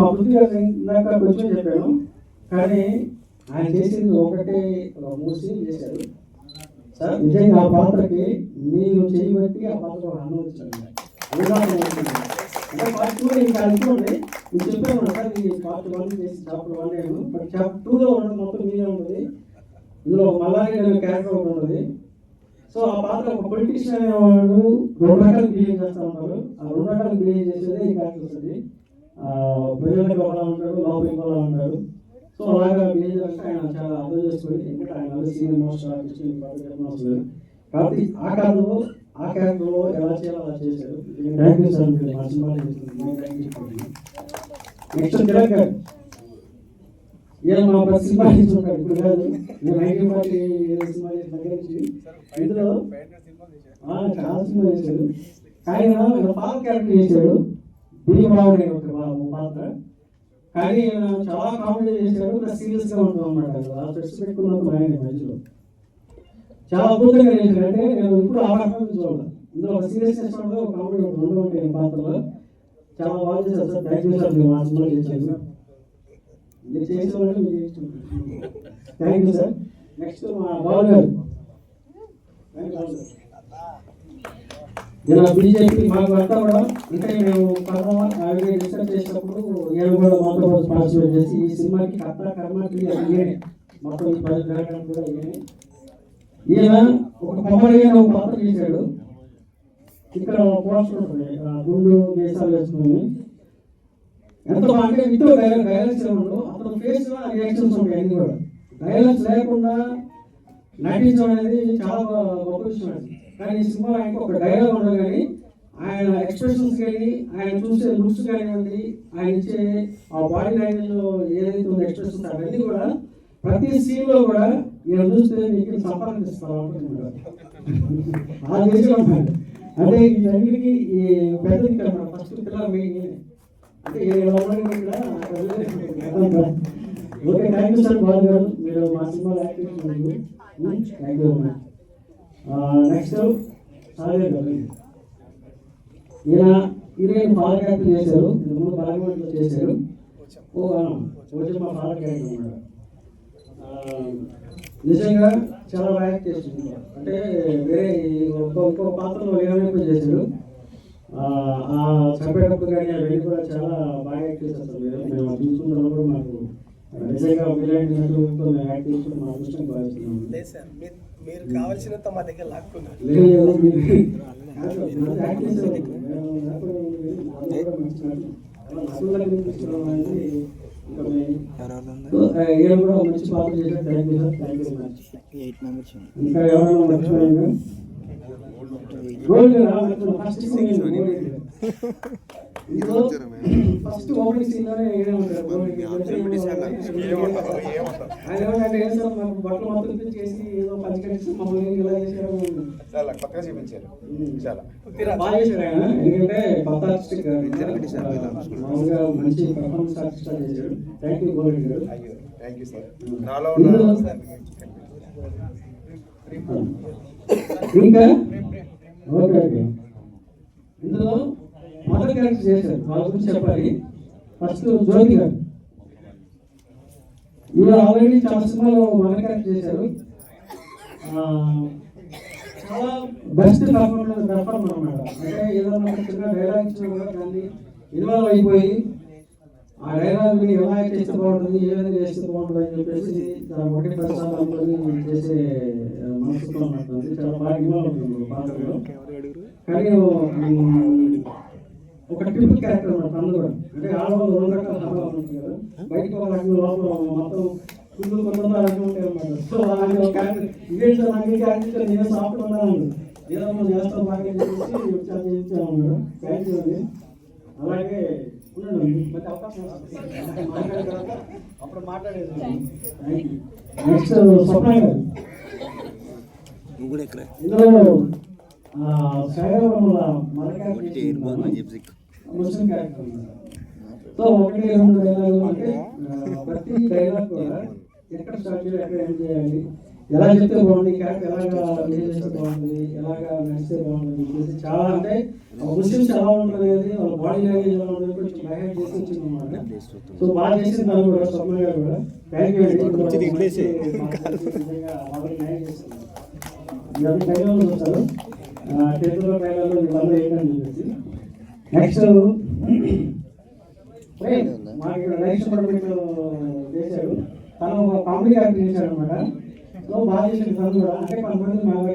మా పృథ్వీ ఇందాక కొంచెం చెప్పాను. కానీ ఆయన చేసింది ఒకటే ఒక మూడు సీన్లు చేశారు. సార్ నిజంగా ఆ పాత్రకి మీరు చేయబట్టి ఆ పాత్ర ఒక అందం వచ్చింది అంటే పార్ట్ టూ ఇంకా అనుకోండి నేను చెప్పాను సార్ ఇది పార్ట్ వన్ చేసి చాప్టర్ వన్ నేను బట్ చాప్టర్ టూలో ఉండడం మొత్తం మీరే ఉంటుంది. ఇందులో మల్లారి అనే క్యారెక్టర్ ఒకటి ఉంటుంది. సో ఆ పాత్ర ఒక పొలిటీషియన్ అనేవాడు రెండు రకాలు బిహేవ్ చేస్తూ ఉంటారు. ఆ రెండు రకాలు బిహేవ్ చేసేదే ఈ క్యారెక్టర్ వస్తుంది ప్రజలకు ఒకలా ఉంటాడు లోపలికి ఒకలా ఉంటాడు. సో అలాగా మేజర్ ఆయన చాలా అర్థం చేసుకొని ఎందుకంటే ఆయన సీనియర్ మోస్ట్ ఆర్టిస్ట్ అవసరం కాబట్టి ఆ కాలంలో ఆ క్యారెక్టర్లో ఎలా చేయాలో అలా చేశారు. థ్యాంక్ యూ సార్ మీరు మా నెక్స్ట్ తిలక్ గారు మా ప్రతి సినిమా చూసుకుంటాడు ఇప్పుడు కాదు నేను నైన్టీన్ ఫార్టీ సినిమా దగ్గర నుంచి ఇందులో చాలా సినిమా చేశాడు. ఆయన పాత క్యారెక్టర్ చేశాడు. భీమరావుడు అనే పాత్ర కానీ చాలా కామెడీ చేశారు సీరియస్గా ఉంటాం అనమాట ఆ స్పెట్స్ పెట్టుకున్నప్పుడు ఆయన మధ్యలో. చాలా అద్భుతంగా చేశారు. అంటే నేను ఇప్పుడు ఆ రకంగా చూడాలి ఇందులో ఒక సీరియస్నెస్ ఉండదు ఒక కామెడీ ఒకటి రెండు ఉంటాయి పాత్రలో. చాలా బాగా చేశారు సార్. Thank you sir. మీరు మా సినిమా చేశారు. మీరు చేసిన వాళ్ళు మీరు థ్యాంక్ యూ సార్. నెక్స్ట్ మా బాబు గారు Thank you, sir. ఇలా బీజేపీ మాకు అంతా కూడా అంటే మేము కర్మ డిస్కస్ చేసినప్పుడు నేను కూడా మాతో పార్టిసిపేట్ చేసి ఈ సినిమాకి కర్త కర్మ క్రియ మొత్తం ఈ ప్రాజెక్ట్ జరగడం కూడా ఈయనే ఈయన ఒక కొమ్మడిగా ఒక పాత్ర చేశాడు ఇక్కడ పోస్టర్ ఉంటుంది. గుండు దేశాలు వేసుకుని. ఎంతో అంటే విత్ డైలాగ్ డైలాగ్స్ ఉండవు అతను ఫేస్ రియాక్షన్స్ ఉంటాయి అన్ని కూడా. డైలాగ్స్ లేకుండా నటించడం అనేది చాలా గొప్ప విషయం అది కానీ ఈ సినిమా ఆయనకు ఒక డైలాగ్ ఉండదు కానీ ఆయన ఎక్స్ప్రెషన్స్ కానీ ఆయన చూసే లుక్స్ కానివ్వండి ఆయన ఇచ్చే ఆ బాడీ లాంగ్వేజ్ ఏదైతే ఉందో ఎక్స్ప్రెషన్స్ అవన్నీ కూడా ప్రతి సీన్లో కూడా నేను చూస్తే మీకు సంపాదిస్తారు అనుకుంటున్నారు ఆ దేశంలో ఉన్నాడు. అంటే వీటన్నిటికీ ఈ పెద్ద ఫస్ట్ పిల్లలు మెయిన్ అంటే ఓకే థ్యాంక్ యూ సార్ బాగున్నారు మీరు మా సినిమాలో active thank you next Sagar గారు ఈయన ఇరవై ఫాదర్ చేశారు మూడు ముందు చేశారు ఓ వచ్చి మా ఫాదర్ క్యారెక్టర్ నిజంగా చాలా బాగా యాక్ట్ అంటే వేరే ఒక్కొక్క ఇంకో పాత్రలో ఏమైనా చేశాడు ఆ, చంపేటప్పుడు కానీ అవన్నీ కూడా చాలా బాగా యాక్ట్ చేస్తారు మీరు మేము అది చూసుకుంటున్నప్పుడు మాకు నిజంగా ఇలాంటి నటులతో మేము యాక్ట్ చేసుకుంటే మా అదృష్టం భావిస్తున్నాము. లేదు సార్ మీరు మీరు కావాల్సినంత మా దగ్గర లాక్కున్నారు. లేదు, మీరు- యాక్ట్ కూడా మంచి పాత్ర చేశారు. Thank you sir thank you much eight members ఇంకా ఎవరైనా మర్చిపోయాను గోల్డ్ ఫస్ట్ ఇందులో ఫస్ట్ ఓపెనింగ్ సీన్లోనే ఏడే ఉంటారు గోల్డ్ ఆయన ఏమంటే ఏం సార్ మాకు బట్టలు మొత్తం తెచ్చేసి ఏదో మమ్మల్ని ఇలా చేశారు చాలా కొత్తగా చూపించారు. చాలా. బాగా చేశారు ఆయన. ఎందుకంటే కొత్త ఆర్టిస్ట్ మామూలుగా మంచి పర్ఫార్మెన్స్ ఆర్టిస్ట్ చేశాడు. థ్యాంక్ యూ గోల్డ్ గారు. Thank you thank you sir నాలో ఉన్న ఇంకా? Okay okay. ఇందులో మదర్ క్యారెక్టర్ చేశారు. వాళ్ళ గురించి చెప్పాలి. ఫస్ట్ జ్యోతి గారు. ఈవిడ ఆల్రెడీ చాలా సినిమాలో మదర్ క్యారెక్టర్ చేశారు. చాలా బెస్ట్ పర్ఫార్మెన్స్ పర్ఫార్మర్ అనమాట అంటే ఏదైనా చిన్న డైలాగ్ ఇచ్చినా కూడా దాన్ని ఇన్వాల్వ్ అయిపోయి ఆ డైలాగ్ని ఎలా చేస్తే బాగుంటుంది ఏ విధంగా చేస్తే బాగుంటుంది అని చెప్పేసి దాని ఒకటి ప్రసాద్ చేసే ఆ, మనసుతో ఉన్నట్టుంది చాలా బాగా ఇన్వాల్వ్ అవుతుంది పాత్రలో. కానీ క్యారెక్టర్ అన్నమాట తను కూడా అంటే ఆడవాళ్ళు రెండు రకాల హావాలు ఉంటాయి కదా బయటకు ఒక రకం లోపల మొత్తం కుళ్ళు కొంత రకం ఉంటాయి అన్నమాట. సో అలాంటి ఒక క్యారెక్టర్ ఇదే సార్ నాకు ఈ క్యారెక్టర్ నేను సాఫ్ట్ ఉన్నాను ఏదో చేస్తాం బాగా చెప్పేసి వచ్చాను చేయించాను అన్నాడు. థ్యాంక్ యూ అండి. అలాగే ఉండండి అవకాశం అప్పుడు మాట్లాడేది. నెక్స్ట్ స్వప్న గారు. ఇందులో శ్రీరాముల మన ముస్లిం క్యారెక్టర్. సో ఒకటి రెండు డైలాగులు అంటే ప్రతి డైలాగ్ కూడా ఎక్కడ స్టార్ట్ చేయాలి ఎక్కడ ఎండ్ చేయాలి ఎలా చెప్తే బాగుంది క్యారెక్టర్ ఎలాగా బిహేవ్ చేస్తే బాగుంటుంది ఎలాగా నడిస్తే బాగుంటుంది చాలా అంటే ముస్లిమ్స్ ఎలా ఉంటుంది అనేది వాళ్ళ బాడీ లాంగ్వేజ్ ఎలా ఉంటుంది కొంచెం బయట చేసి వచ్చింది అనమాట సో బాగా చేసింది వాళ్ళు కూడా స్వప్న గారు కూడా. థ్యాంక్ యూ అండి కొంచెం దిగులేసే. నిజంగా వాళ్ళకి న్యాయం చేస్తుంది ఇవన్నీ ట్రైలర్లు చూస్తారు. టెన్త్లో ట్రైలర్లో వీళ్ళందరూ ఏంటని చెప్పేసి. నెక్స్ట్ మాకు ఇక్కడ నెక్స్ట్ మీకు చేశాడు తను కామెడీ యాక్టింగ్ చేశాడు అనమాట సో బాగా చేసిన తను కూడా. అంటే కొంతమంది